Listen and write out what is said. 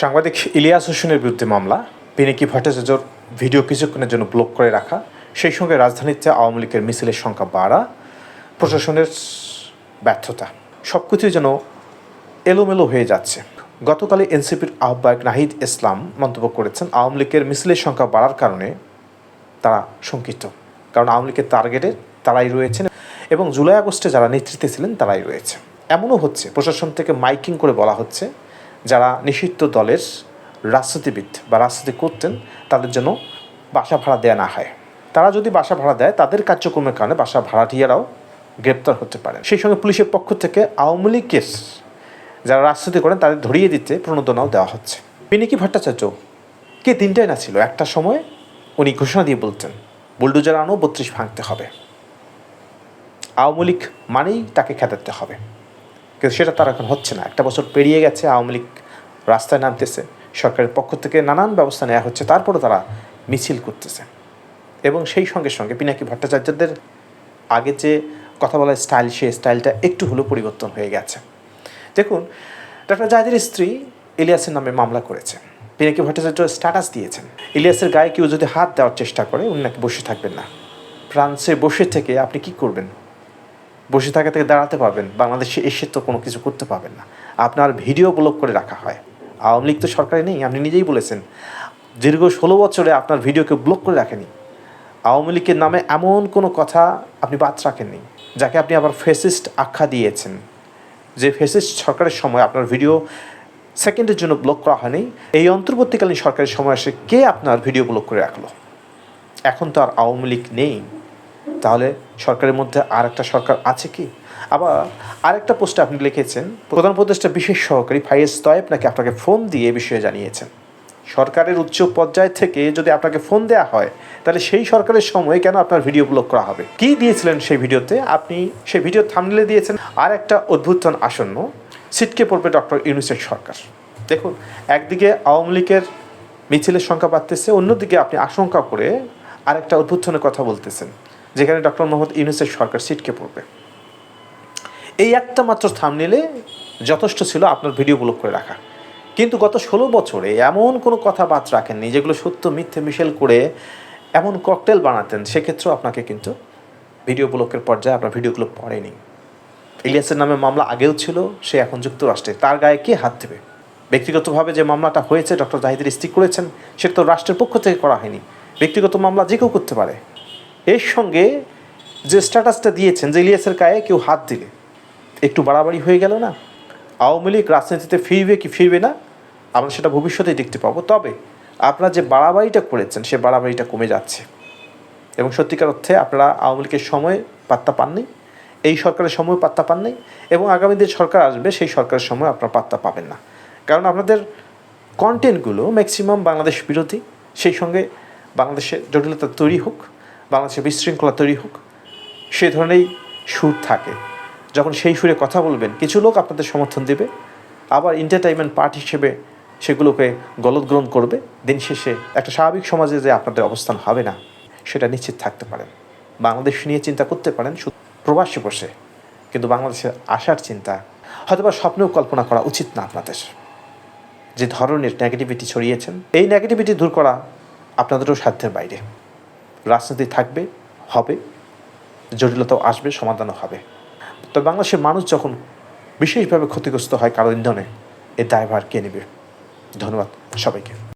সাংবাদিক ইলিয়াস হোসেনের বিরুদ্ধে মামলা পিনিকি ভট্টাচার্যর ভিডিও কিছুক্ষণের জন্য ব্লক করে রাখা, সেই সঙ্গে রাজধানীতে আওয়ামী লীগের মিছিলের সংখ্যা বাড়া, প্রশাসনের ব্যর্থতা সব কিছুই যেন এলোমেলো হয়ে যাচ্ছে। গতকালে এনসিপির আহ্বায়ক নাহিদ ইসলাম মন্তব্য করেছেন, আওয়ামী লীগের মিছিলের সংখ্যা বাড়ার কারণে তারা শঙ্কিত, কারণ আওয়ামী লীগের টার্গেটে তারাই রয়েছেন এবং জুলাই আগস্টে যারা নেতৃত্বে ছিলেন তারাই রয়েছে। এমনও হচ্ছে, প্রশাসন থেকে মাইকিং করে বলা হচ্ছে যারা নিষিদ্ধ দলের রাজনীতিবিদ বা রাজনীতি করতেন, তাদের জন্য বাসা ভাড়া দেয়া না হয়। তারা যদি বাসা ভাড়া দেয়, তাদের কার্যক্রমের কারণে বাসা ভাড়াটিয়ারাও গ্রেপ্তার হতে পারে। সেই সঙ্গে পুলিশের পক্ষ থেকে আওয়ামী লীগের যারা রাজনীতি করেন, তাদের ধরিয়ে দিতে প্রণোদনাও দেওয়া হচ্ছে। পিনিকি ভট্টাচার্য, কে দিনটাই না ছিল, একটা সময় উনি ঘোষণা দিয়ে বলতেন, বুলডোজার আনো, বত্রিশ ভাঙতে হবে। আওয়ামী লীগ মানেই তাকে খেতাতে হবে। কিন্তু সেটা তার এখন হচ্ছে না। একটা বছর পেরিয়ে গেছে, আওয়ামী লীগ রাস্তায় নামতেছে। সরকারের পক্ষ থেকে নানান ব্যবস্থা নেওয়া হচ্ছে, তারপরও তারা মিছিল করতেছে। এবং সেই সঙ্গে সঙ্গে পিনাকি ভট্টাচার্যদের আগে যে কথা বলার স্টাইল সেই স্টাইলটা একটু হলেও পরিবর্তন হয়ে গেছে। দেখুন ডক্টর জাহিদের স্ত্রী ইলিয়াসের নামে মামলা করেছে। পিনাকি ভট্টাচার্য স্ট্যাটাস দিয়েছেন। ইলিয়াসের গায়ে কেউ যদি হাত দেওয়ার চেষ্টা করে, উনি নাকি বসে থাকবেন না। ফ্রান্সে বসে থেকে আপনি কি করবেন? বসে থাকা থেকে দাঁড়াতে পারবেন। বাংলাদেশে এসে তো কোনো কিছু করতে পারবেন না। আপনার ভিডিও ব্লক করে রাখা হয়। আওয়ামী লীগ তো সরকারে নেই, আপনি নিজেই বলেছেন। দীর্ঘ ষোলো বছরে আপনার ভিডিওকে ব্লক করে রাখেনি। আওয়ামী লীগের নামে এমন কোনো কথা আপনি বাদ রাখেননি, যাকে আপনি আবার ফেসিস্ট আখ্যা দিয়েছেন। যে ফেসিস্ট সরকারের সময় আপনার ভিডিও সেকেন্ডের জন্য ব্লক করা হয়নি, এই অন্তর্বর্তীকালীন সরকারের সময় এসে কে আপনার ভিডিও ব্লক করে রাখল? এখন তো আর আওয়ামী লীগ নেই। তাহলে সরকারের মধ্যে আর একটা সরকার আছে কি? আবার আরেকটা পোস্টে আপনি লিখেছেন, প্রধান উপদেষ্টা বিশেষ সহকারী ফাইজ তয়েব নাকি আপনাকে ফোন দিয়ে এ বিষয়ে জানিয়েছেন। সরকারের উচ্চ পর্যায় থেকে যদি আপনাকে ফোন দেওয়া হয়, তাহলে সেই সরকারের সময় কেন আপনার ভিডিও ব্লক করা হবে? কি দিয়েছিলেন সেই ভিডিওতে? আপনি সেই ভিডিও থামলে দিয়েছেন। আর একটা অদ্ভুতন আসন্ন সিটকে পড়বে ডক্টর ইউনুসের সরকার। দেখুন, একদিকে আওয়ামী লীগের মিছিলের সংখ্যা বাড়তেছে, অন্যদিকে আপনি আশঙ্কা করে আরেকটা অদ্ভুতনের কথা বলতেছেন। যেখানে ডক্টর মোহাম্মদ ইউনুসের সরকার সিটকে পড়বে। এই একটা মাত্র স্থান নিলে যথেষ্ট ছিল আপনার ভিডিও ব্লক করে রাখা। কিন্তু গত ষোলো বছরে এমন কোনো কথা বাদ রাখেননি যেগুলো সত্য, মিথ্যে মিশেল করে এমন ককটেল বানাতেন। সেক্ষেত্রেও আপনাকে কিন্তু ভিডিও ব্লকের পর্যায়ে আপনার ভিডিওগুলো পড়েনি। ইলিয়াসের নামে মামলা আগেও ছিল, সে এখন যুক্তরাষ্ট্রে। তার গায়ে কে হাত দেবে? ব্যক্তিগতভাবে যে মামলাটা হয়েছে, ডক্টর জাহিদের স্ত্রী করেছেন, সেটা তো রাষ্ট্রের পক্ষ থেকে করা হয়নি। ব্যক্তিগত মামলা যে কেউ করতে পারে। এর সঙ্গে যে স্ট্যাটাসটা দিয়েছেন যে ইলিয়াসের গায়ে কেউ হাত দিলে, একটু বাড়াবাড়ি হয়ে গেল না? আওয়ামী লীগ রাজনীতিতে ফিরবে কি ফিরবে না? আমরা সেটা ভবিষ্যতেই দেখতে পাবো। তবে আপনারা যে বাড়াবাড়িটা করেছেন, সে বাড়াবাড়িটা কমে যাচ্ছে। এবং সত্যিকার অর্থে আপনারা আওয়ামী লীগের সময় পাত্তা পাননি, এই সরকারের সময় পাত্তা পাননি, এবং আগামী দিন সরকার আসবে, সেই সরকারের সময় আপনারা পাত্তা পাবেন না। কারণ আপনাদের কন্টেন্টগুলো ম্যাক্সিমাম বাংলাদেশ বিরোধী, সেই সঙ্গে বাংলাদেশে জটিলতা তৈরি হোক। বাংলাদেশে বিশৃঙ্খলা তৈরি হোক, সে ধরনেরই সুর থাকে। যখন সেই সুরে কথা বলবেন, কিছু লোক আপনাদের সমর্থন দেবে, আবার এন্টারটেনমেন্ট পার্ট হিসেবে সেগুলোকে গলদগ্রহণ করবে, দিন শেষে একটা স্বাভাবিক সমাজে যে আপনাদের অবস্থান হবে না, সেটা নিশ্চিত থাকতে পারেন। বাংলাদেশ নিয়ে চিন্তা করতে পারেন, শুধু প্রবাসী বসে, কিন্তু বাংলাদেশে আসার চিন্তা হয়তো বা স্বপ্নেও কল্পনা করা উচিত না আপনাদের। যে ধরনের নেগেটিভিটি ছড়িয়েছেন, এই নেগেটিভিটি দূর করা আপনাদেরও সাধ্যের বাইরে। রাজনীতি থাকবে, হবে, জটিলতাও আসবে, সমাধানও হবে। তবে বাংলাদেশের মানুষ যখন বিশেষভাবে ক্ষতিগ্রস্ত হয় কারও ইন্ধনে, এ দায়ভার কে নেবে? ধন্যবাদ সবাইকে।